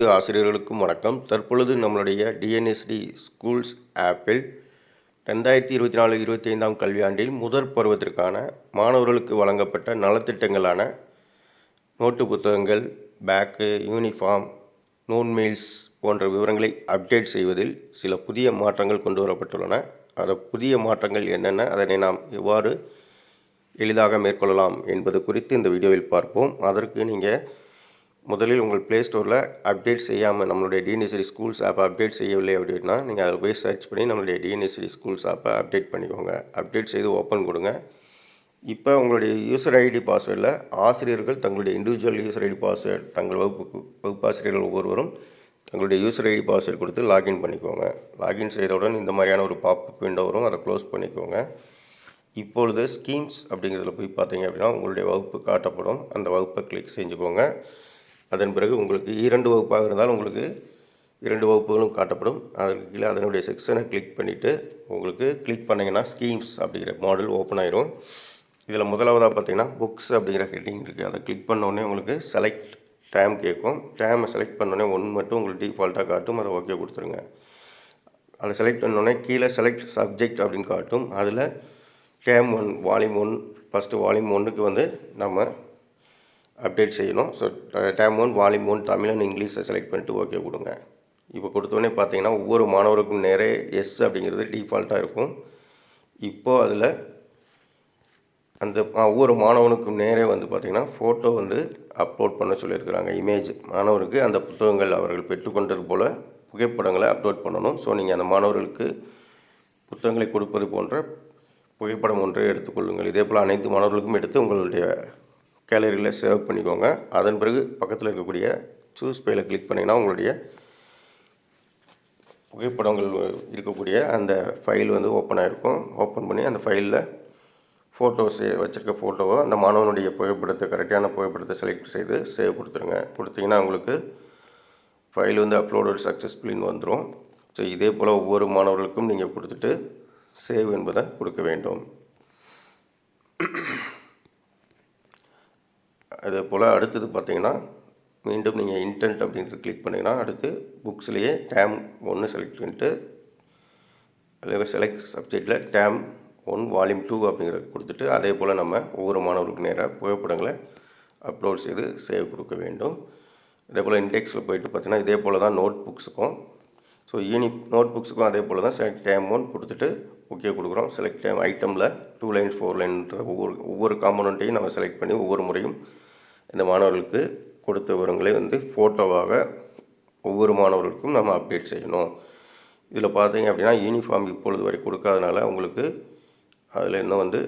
ஆசிரியர்களுக்கும் வணக்கம். தற்பொழுது நம்மளுடைய டிஎன்எஸ்டி ஸ்கூல்ஸ் ஆப்பில் ரெண்டாயிரத்தி இருபத்தி நாலு இருபத்தி ஐந்தாம் கல்வியாண்டில் முதற் பருவத்திற்கான மாணவர்களுக்கு வழங்கப்பட்ட நலத்திட்டங்களான நோட்டு புத்தகங்கள் பேக்கு யூனிஃபார்ம் நோன் மீல்ஸ் போன்ற விவரங்களை அப்டேட் செய்வதில் சில புதிய மாற்றங்கள் கொண்டு வரப்பட்டுள்ளன. அந்த புதிய மாற்றங்கள் என்னென்ன? அதனை நாம் எவ்வாறு எளிதாக மேற்கொள்ளலாம் என்பது குறித்து இந்த வீடியோவில் பார்ப்போம். அதற்கு நீங்கள் முதலில் உங்கள் ப்ளே ஸ்டோரில் அப்டேட் செய்யாமல் நம்மளுடைய டிஎன்எஸ்டி ஸ்கூல்ஸ் ஆப்பை அப்டேட் செய்யவில்லை அப்படின்னா நீங்கள் அதில் போய் சர்ச் பண்ணி நம்மளுடைய டிஎன்எஸ்டி ஸ்கூல்ஸ் ஆப்பை அப்டேட் பண்ணிக்கோங்க. அப்டேட் செய்து ஓப்பன் கொடுங்க. இப்போ உங்களுடைய யூசர் ஐடி பாஸ்வேர்டில் ஆசிரியர்கள் தங்களுடைய இண்டிவிஜுவல் யூசர் ஐடி பாஸ்வேர்டு தங்கள் வகுப்பு வகுப்பாசிரியர்கள் ஒவ்வொருவரும் தங்களுடைய யூசர் ஐடி பாஸ்வேர்டு கொடுத்து லாகின் பண்ணிக்கோங்க. லாகின் செய்தவுடன் இந்த மாதிரியான ஒரு பாப் விண்டோ வரும். அதை க்ளோஸ் பண்ணிக்கோங்க. இப்பொழுது ஸ்கீம்ஸ் அப்படிங்கிறதுல போய் பார்த்தீங்க அப்படின்னா உங்களுடைய வகுப்பு காட்டப்படும். அந்த வகுப்பை கிளிக் செஞ்சுக்கோங்க. அதன் பிறகு உங்களுக்கு இரண்டு வகுப்பாக இருந்தால் உங்களுக்கு இரண்டு வகுப்புகளும் காட்டப்படும். அதற்கு கீழே அதனுடைய செக்ஷனை கிளிக் பண்ணிவிட்டு உங்களுக்கு கிளிக் பண்ணிங்கன்னா ஸ்கீம்ஸ் அப்படிங்கிற மாடல் ஓப்பன் ஆயிரும். இதில் முதலாவதாக பார்த்தீங்கன்னா புக்ஸ் அப்படிங்கிற ஹெட்டிங் இருக்குது அதை கிளிக் பண்ணோடனே உங்களுக்கு செலக்ட் டேம் கேட்கும். டேமை செலக்ட் பண்ணோடனே ஒன்று மட்டும் உங்களுக்கு டிஃபால்ட்டாக காட்டும். அதை ஓகே கொடுத்துருங்க. அதை செலக்ட் பண்ணோடனே கீழே செலக்ட் சப்ஜெக்ட் அப்படின்னு காட்டும். அதில் term one volume one first volume ஒன்றுக்கு வந்து நம்ம அப்டேட் செய்யணும். So term one volume one Tamil and இங்கிலீஷை செலக்ட் பண்ணிட்டு ஓகே கொடுங்க. இப்போ கொடுத்தோடனே பார்த்தீங்கன்னா ஒவ்வொரு மாணவருக்கும் நேரே எஸ் அப்படிங்கிறது டிஃபால்ட்டாக இருக்கும். இப்போது அதில் அந்த ஒவ்வொரு மாணவனுக்கும் நேரே வந்து பார்த்திங்கன்னா ஃபோட்டோ வந்து அப்லோட் பண்ண சொல்லியிருக்கிறாங்க. இமேஜ் மாணவருக்கு அந்த புத்தகங்கள் அவர்கள் பெற்றுக்கொண்டது போல் புகைப்படங்களை அப்லோட் பண்ணணும். ஸோ நீங்கள் அந்த மாணவர்களுக்கு புத்தகங்களை கொடுப்பது போன்ற புகைப்படம் ஒன்றை எடுத்துக்கொள்ளுங்கள். இதே போல் அனைத்து மாணவர்களுக்கும் எடுத்து உங்களுடைய கேலரியில் சேவ் பண்ணிக்கோங்க. அதன் பிறகு பக்கத்தில் இருக்கக்கூடிய சூஸ் பேயில் கிளிக் பண்ணிங்கன்னா உங்களுடைய புகைப்படங்கள் இருக்கக்கூடிய அந்த ஃபைல் வந்து ஓப்பன் ஆகிருக்கும் ஓப்பன் பண்ணி அந்த ஃபைலில் ஃபோட்டோஸ் வச்சுருக்க ஃபோட்டோவை அந்த மாணவனுடைய புகைப்படத்தை கரெக்டான புகைப்படத்தை செலக்ட் செய்து சேவ் கொடுத்துருங்க. கொடுத்தீங்கன்னா உங்களுக்கு ஃபைல் வந்து அப்லோடட் சக்ஸஸ்ஃபுல்லின்னு வந்துடும் ஸோ இதே போல் ஒவ்வொரு மாணவர்களுக்கும் நீங்கள் கொடுத்துட்டு சேவ் என்பதை கொடுக்க வேண்டும். அதே போல் அடுத்தது பார்த்தீங்கன்னா மீண்டும் நீங்கள் இன்டென்ட் அப்படின்ட்டு கிளிக் பண்ணிங்கன்னா அடுத்து புக்ஸ்லேயே டேம் ஒன்று செலக்ட் பண்ணிட்டு அதில் செலக்ட் சப்ஜெக்டில் டேம் ஒன் வால்யூம் டூ அப்படிங்கிறத கொடுத்துட்டு அதே போல் நம்ம ஒவ்வொரு மாணவருக்கு நேராக புகைப்படங்களை அப்லோட் செய்து சேவ் கொடுக்க வேண்டும். இதே போல் இண்டெக்ஸில் போயிட்டு பார்த்தீங்கன்னா இதே போல் தான் நோட் புக்ஸுக்கும் ஸோ யூனி நோட் புக்ஸுக்கும் அதே போல் தான் செலக்ட் டேம் ஒன் கொடுத்துட்டு ஓகே கொடுக்குறோம். செலக்ட் டைம் ஐட்டமில் டூ லைன்ஸ் ஃபோர் லைன்ற ஒவ்வொரு ஒவ்வொரு காம்பனண்ட்டையும் நம்ம செலக்ட் பண்ணி ஒவ்வொரு முறையும் இந்த மாணவர்களுக்கு கொடுத்த விவரங்களை வந்து ஃபோட்டோவாக ஒவ்வொரு மாணவர்களுக்கும் நம்ம அப்டேட் செய்யணும். இதில் பார்த்தீங்க அப்படின்னா யூனிஃபார்ம் இப்பொழுது வரை கொடுக்காதனால உங்களுக்கு அதில் இன்னும் வந்து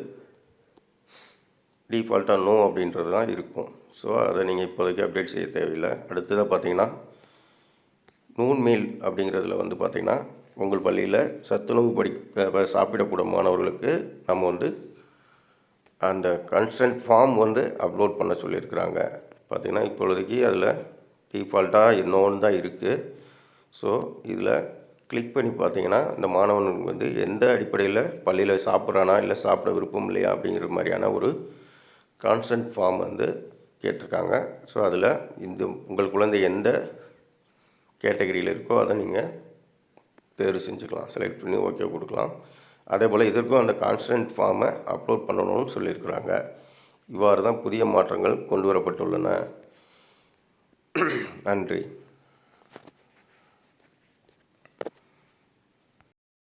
டிஃபால்ட்டாக நோ அப்படின்றது தான் இருக்கும். ஸோ அதை நீங்கள் இப்போதைக்கு அப்டேட் செய்ய தேவையில்லை. அடுத்ததாக பார்த்தீங்கன்னா நூன் மீல் அப்படிங்கிறதுல வந்து பார்த்திங்கன்னா உங்கள் பள்ளியில் சத்துணவு படி சாப்பிடக்கூட மாணவர்களுக்கு நம்ம வந்து அந்த கன்சன்ட் ஃபார்ம் வந்து அப்லோட் பண்ண சொல்லியிருக்கிறாங்க. பார்த்திங்கன்னா இப்பொழுதைக்கு அதில் டிஃபால்ட்டாக இன்னொன்று தான் இருக்குது ஸோ இதில் கிளிக் பண்ணி பார்த்தீங்கன்னா இந்த மாணவனுக்கு வந்து எந்த அடிப்படையில் பள்ளியில் சாப்பிட்றானா இல்லை சாப்பிட விருப்பம் இல்லையா அப்படிங்கிற மாதிரியான ஒரு கான்சன்ட் ஃபார்ம் வந்து கேட்டிருக்காங்க. ஸோ அதில் இந்த உங்கள் குழந்தை எந்த கேட்டகரியில் இருக்கோ அதை நீங்கள் தேர்வு செஞ்சுக்கலாம். செலக்ட் பண்ணி ஓகே கொடுக்கலாம். அதே போல் இதற்கும் அந்த கான்ஸ்டன்ட் ஃபார்மை அப்லோட் பண்ணணும்னு சொல்லியிருக்கிறாங்க. இவ்வாறு தான் புதிய மாற்றங்கள் கொண்டு வரப்பட்டுள்ளன. நன்றி.